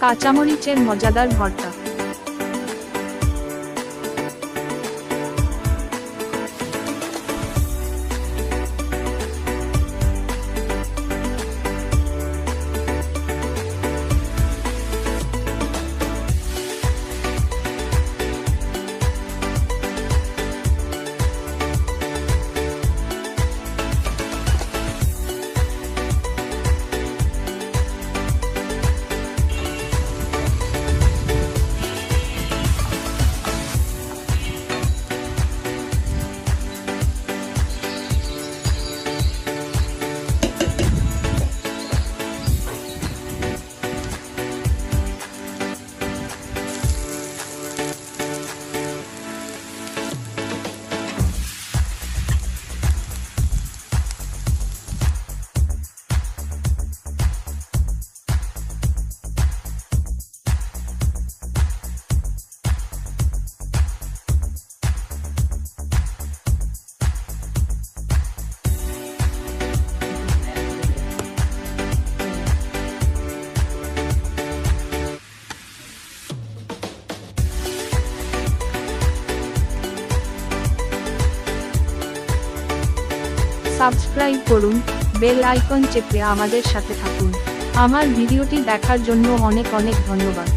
কাঁচামরিচের মজাদার ভর্তা। সাবস্ক্রাইব করুন, বেল আইকন চেপে আমাদের সাথে থাকুন। আমার ভিডিওটি দেখার জন্য অনেক অনেক ধন্যবাদ।